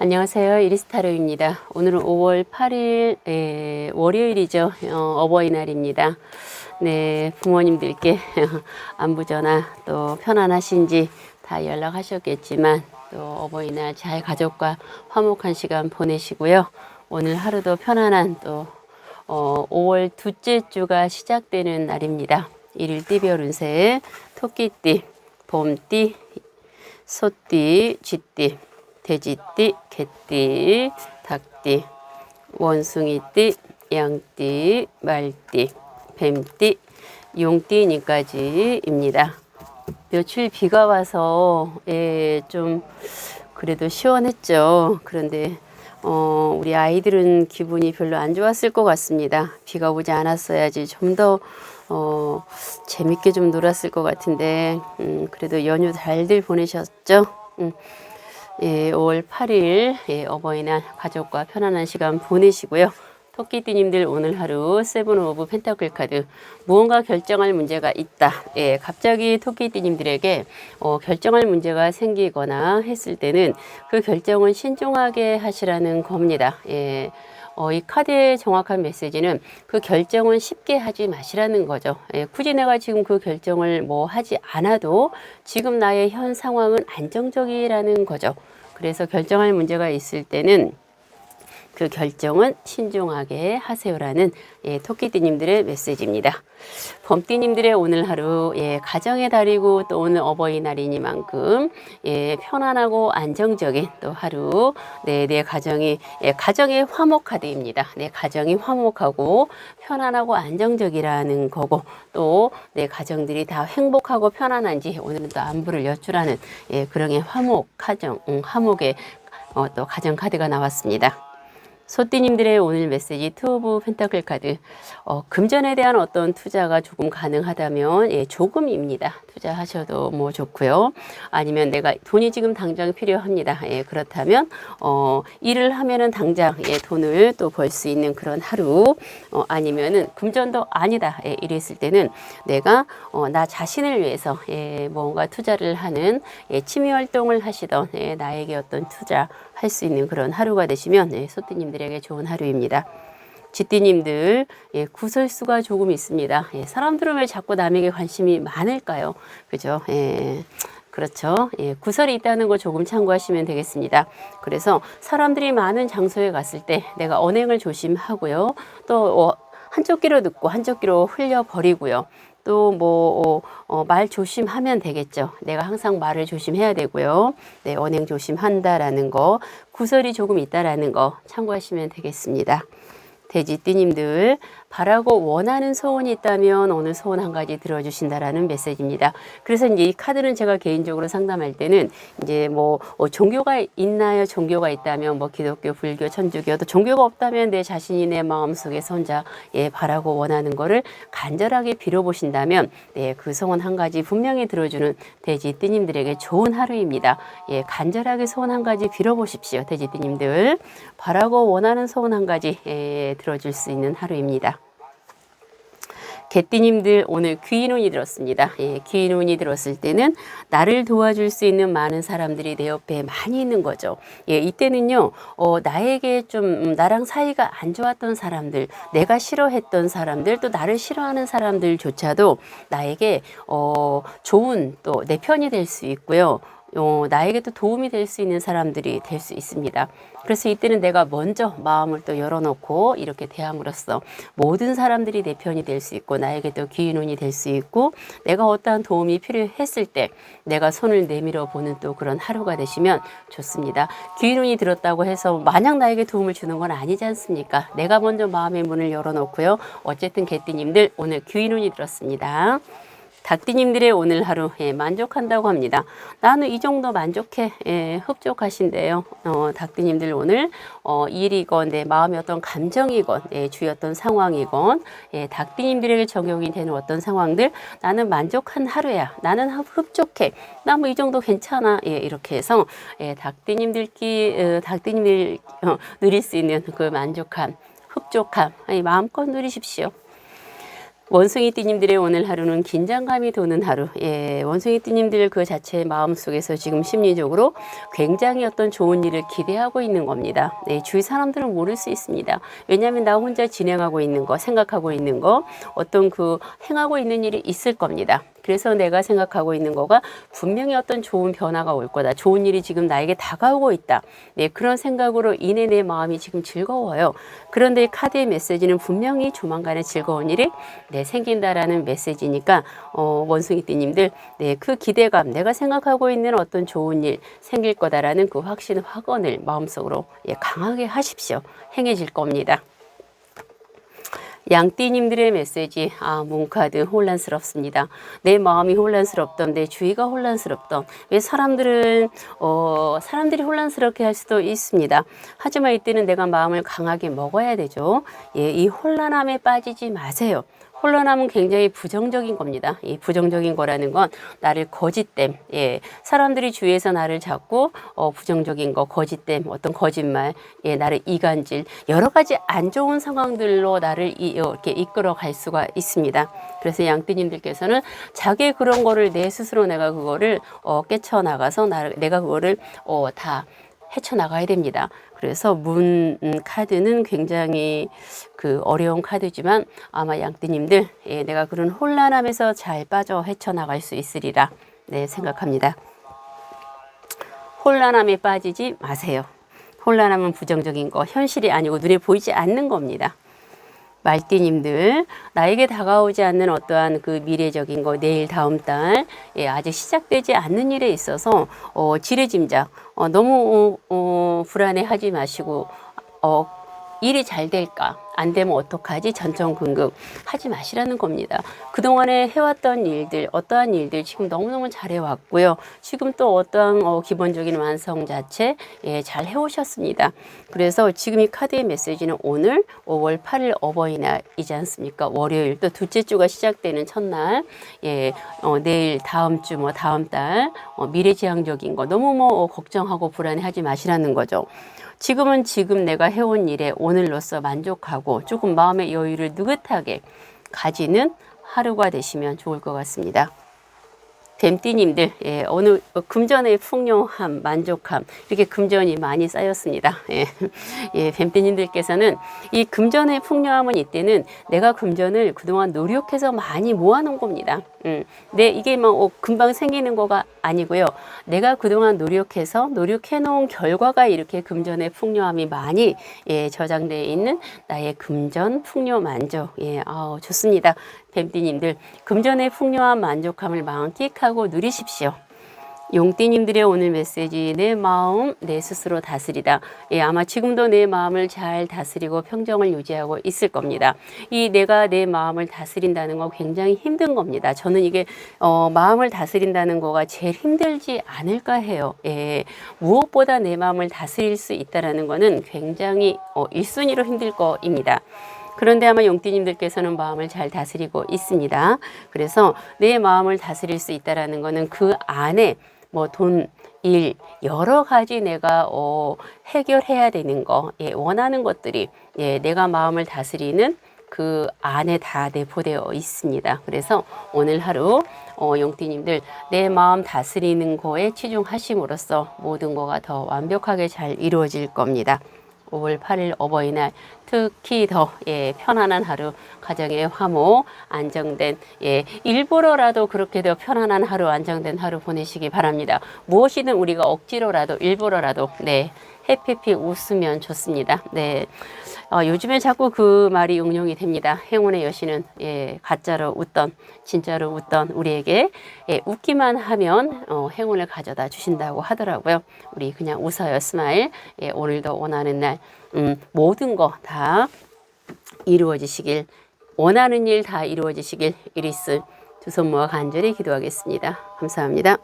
안녕하세요. 이리스타로입니다. 오늘은 5월 8일 에, 월요일이죠. 어, 어버이날입니다. 네, 부모님들께 안부 전화 또 편안하신지 다 연락하셨겠지만 또 어버이날 잘 가족과 화목한 시간 보내시고요. 오늘 하루도 편안한 또 어, 5월 둘째 주가 시작되는 날입니다. 일일 띠별 운세 토끼띠, 봄띠, 소띠, 쥐띠, 돼지띠, 개띠, 닭띠, 원숭이띠, 양띠, 말띠, 뱀띠, 용띠니까지입니다. 며칠 비가 와서 예, 좀 그래도 시원했죠. 그런데 어, 우리 아이들은 기분이 별로 안 좋았을 것 같습니다. 비가 오지 않았어야지 좀더 어, 재밌게 좀 놀았을 것 같은데 음, 그래도 연휴 잘들 보내셨죠? 음. 예, 5월 8일 예, 어버이날 가족과 편안한 시간 보내시고요. 토끼띠님들 오늘 하루 세븐 오브 펜타클 카드 무언가 결정할 문제가 있다. 예, 갑자기 토끼띠님들에게 어, 결정할 문제가 생기거나 했을 때는 그 결정은 신중하게 하시라는 겁니다. 예, 어, 이 카드의 정확한 메시지는 그 결정은 쉽게 하지 마시라는 거죠. 예, 굳이 내가 지금 그 결정을 뭐 하지 않아도 지금 나의 현 상황은 안정적이라는 거죠. 그래서 결정할 문제가 있을 때는 그 결정은 신중하게 하세요라는 예, 토끼띠님들의 메시지입니다. 범띠님들의 오늘 하루 예, 가정의 달이고 또 오늘 어버이날이니만큼 예, 편안하고 안정적인 또 하루 네, 내 가정이 예, 가정의 화목 카드입니다. 내 가정이 화목하고 편안하고 안정적이라는 거고 또 내 가정들이 다 행복하고 편안한지 오늘은 또 안부를 여쭈라는 예, 그런 화목 가정 음, 화목의 어, 또 가정 카드가 나왔습니다. 소띠님들의 오늘 메시지 투 오브 펜타클 카드 어, 금전에 대한 어떤 투자가 조금 가능하다면 예, 조금입니다. 투자하셔도 뭐 좋고요. 아니면 내가 돈이 지금 당장 필요합니다. 예, 그렇다면 어, 일을 하면은 당장 예, 돈을 또 벌 수 있는 그런 하루 어, 아니면은 금전도 아니다. 예, 이랬을 때는 내가 어, 나 자신을 위해서 예, 뭔가 투자를 하는 예, 취미 활동을 하시던 예, 나에게 어떤 투자 할 수 있는 그런 하루가 되시면 예, 소띠님들에게 좋은 하루입니다. 쥐띠님들 예, 구설수가 조금 있습니다. 예, 사람들은 왜 자꾸 남에게 관심이 많을까요? 그죠? 예. 그렇죠. 예, 구설이 있다는 거 조금 참고하시면 되겠습니다. 그래서 사람들이 많은 장소에 갔을 때 내가 언행을 조심하고요. 또 어, 한쪽 귀로 듣고 한쪽 귀로 흘려 버리고요. 또뭐말 조심하면 되겠죠. 내가 항상 말을 조심해야 되고요. 네, 언행 조심한다라는 거, 구설이 조금 있다라는 거 참고하시면 되겠습니다. 돼지띠님들 바라고 원하는 소원이 있다면 오늘 소원 한 가지 들어주신다라는 메시지입니다. 그래서 이제 이 카드는 제가 개인적으로 상담할 때는 이제 뭐 어, 종교가 있나요? 종교가 있다면 뭐 기독교, 불교, 천주교 또 종교가 없다면 내 자신이 내 마음속에 손자 예 바라고 원하는 거를 간절하게 빌어보신다면 네, 그 소원 한 가지 분명히 들어주는 돼지 띠님들에게 좋은 하루입니다. 예 간절하게 소원 한 가지 빌어보십시오. 돼지 띠님들 바라고 원하는 소원 한 가지 예, 들어줄 수 있는 하루입니다. 개띠님들 오늘 귀인운이 들었습니다. 예, 귀인운이 들었을 때는 나를 도와줄 수 있는 많은 사람들이 내 옆에 많이 있는 거죠. 예, 이때는요, 어, 나에게 좀 음, 나랑 사이가 안 좋았던 사람들, 내가 싫어했던 사람들, 또 나를 싫어하는 사람들조차도 나에게 어, 좋은 또 내 편이 될 수 있고요. 어, 나에게도 도움이 될 수 있는 사람들이 될 수 있습니다. 그래서 이때는 내가 먼저 마음을 또 열어놓고 이렇게 대함으로써 모든 사람들이 내 편이 될 수 있고 나에게도 귀인운이 될 수 있고 내가 어떠한 도움이 필요했을 때 내가 손을 내밀어 보는 또 그런 하루가 되시면 좋습니다. 귀인운이 들었다고 해서 마냥 나에게 도움을 주는 건 아니지 않습니까? 내가 먼저 마음의 문을 열어놓고요. 어쨌든 개띠님들 오늘 귀인운이 들었습니다. 닭띠님들의 오늘 하루 예, 만족한다고 합니다. 나는 이 정도 만족해 예, 흡족하신데요. 어, 닭띠님들 오늘 어, 일이건 내 마음의 어떤 감정이건 예, 주였던 상황이건 예, 닭띠님들에게 적용이 되는 어떤 상황들 나는 만족한 하루야. 나는 흡족해. 나 뭐 이 정도 괜찮아. 예, 이렇게 해서 예, 닭띠님들끼 어, 닭띠님들 어, 누릴 수 있는 그 만족함, 흡족함 아니, 마음껏 누리십시오. 원숭이 띠님들의 오늘 하루는 긴장감이 도는 하루. 예, 원숭이 띠님들 그 자체의 마음 속에서 지금 심리적으로 굉장히 어떤 좋은 일을 기대하고 있는 겁니다. 네, 주위 사람들은 모를 수 있습니다. 왜냐하면 나 혼자 진행하고 있는 거, 생각하고 있는 거, 어떤 그 행하고 있는 일이 있을 겁니다. 그래서 내가 생각하고 있는 거가 분명히 어떤 좋은 변화가 올 거다. 좋은 일이 지금 나에게 다가오고 있다. 네, 그런 생각으로 인해 내 마음이 지금 즐거워요. 그런데 이 카드의 메시지는 분명히 조만간에 즐거운 일이 네, 생긴다라는 메시지니까 어, 원숭이 띠님들 네, 그 기대감, 내가 생각하고 있는 어떤 좋은 일 생길 거다라는 그 확신, 확언을 마음속으로 예, 강하게 하십시오. 행해질 겁니다. 양띠님들의 메시지, 아, 문카드 혼란스럽습니다. 내 마음이 혼란스럽던, 내 주위가 혼란스럽던, 왜 사람들은, 어, 사람들이 혼란스럽게 할 수도 있습니다. 하지만 이때는 내가 마음을 강하게 먹어야 되죠. 예, 이 혼란함에 빠지지 마세요. 혼란함은 굉장히 부정적인 겁니다. 이 부정적인 거라는 건 나를 거짓됨, 예, 사람들이 주위에서 나를 자꾸 어, 부정적인 거, 거짓됨, 어떤 거짓말, 예, 나를 이간질, 여러 가지 안 좋은 상황들로 나를 이, 이렇게 이끌어 갈 수가 있습니다. 그래서 양띠님들께서는 자기 그런 거를 내 스스로 내가 그거를 어, 깨쳐 나가서 나, 내가 그거를 어, 다 헤쳐나가야 됩니다. 그래서 문 음, 카드는 굉장히 그 어려운 카드지만 아마 양띠님들 예, 내가 그런 혼란함에서 잘 빠져 헤쳐나갈 수 있으리라 네, 생각합니다. 혼란함에 빠지지 마세요. 혼란함은 부정적인 거, 현실이 아니고 눈에 보이지 않는 겁니다. 말띠님들 나에게 다가오지 않는 어떠한 그 미래적인 거 내일 다음 달 예, 아직 시작되지 않는 일에 있어서 어, 지레짐작 어, 너무 어, 어, 불안해하지 마시고 어, 일이 잘 될까? 안 되면 어떡하지? 전전긍긍 하지 마시라는 겁니다. 그동안에 해왔던 일들, 어떠한 일들 지금 너무너무 잘해왔고요. 지금 또 어떠한 어, 기본적인 완성 자체 예, 잘 해오셨습니다. 그래서 지금 이 카드의 메시지는 오늘 5월 8일 어버이날이지 않습니까? 월요일 또 둘째 주가 시작되는 첫날, 예, 어, 내일 다음 주 뭐 다음 달 어, 미래지향적인 거 너무 뭐 걱정하고 불안해하지 마시라는 거죠. 지금은 지금 내가 해온 일에 오늘로서 만족하고 조금 마음의 여유를 느긋하게 가지는 하루가 되시면 좋을 것 같습니다. 뱀띠님들 예, 오늘 금전의 풍요함, 만족함 이렇게 금전이 많이 쌓였습니다. 예, 예, 뱀띠님들께서는 이 금전의 풍요함은 이때는 내가 금전을 그동안 노력해서 많이 모아놓은 겁니다. 음, 네, 이게 뭐 어, 금방 생기는 거가 아니고요. 내가 그동안 노력해서 노력해놓은 결과가 이렇게 금전의 풍요함이 많이 예, 저장되어 있는 나의 금전 풍요 만족. 예, 아우, 좋습니다. 뱀띠님들 금전의 풍요한 만족함을 만끽하고 누리십시오. 용띠님들의 오늘 메시지 내 마음 내 스스로 다스리다. 예, 아마 지금도 내 마음을 잘 다스리고 평정을 유지하고 있을 겁니다. 이 내가 내 마음을 다스린다는 거 굉장히 힘든 겁니다. 저는 이게 어, 마음을 다스린다는 거가 제일 힘들지 않을까 해요. 예, 무엇보다 내 마음을 다스릴 수 있다라는 거는 굉장히 어, 1순위로 힘들 거입니다. 그런데 아마 용띠님들께서는 마음을 잘 다스리고 있습니다. 그래서 내 마음을 다스릴 수 있다라는 거는 그 안에 뭐 돈, 일, 여러 가지 내가 어, 해결해야 되는 거, 예, 원하는 것들이 예, 내가 마음을 다스리는 그 안에 다 내포되어 있습니다. 그래서 오늘 하루 어, 용띠님들 내 마음 다스리는 거에 치중하심으로써 모든 거가 더 완벽하게 잘 이루어질 겁니다. 5월 8일 어버이날 특히 더 예, 편안한 하루 가정의 화목 안정된 예, 일부러라도 그렇게 더 편안한 하루 안정된 하루 보내시기 바랍니다. 무엇이든 우리가 억지로라도 일부러라도 네 해피피 웃으면 좋습니다. 네. 어, 요즘에 자꾸 그 말이 응용이 됩니다. 행운의 여신은 예, 가짜로 웃던 진짜로 웃던 우리에게 예, 웃기만 하면 어, 행운을 가져다 주신다고 하더라고요. 우리 그냥 웃어요 스마일. 예, 오늘도 원하는 날 음, 모든 거 다 이루어지시길 원하는 일 다 이루어지시길 이리스 두 손 모아 간절히 기도하겠습니다. 감사합니다.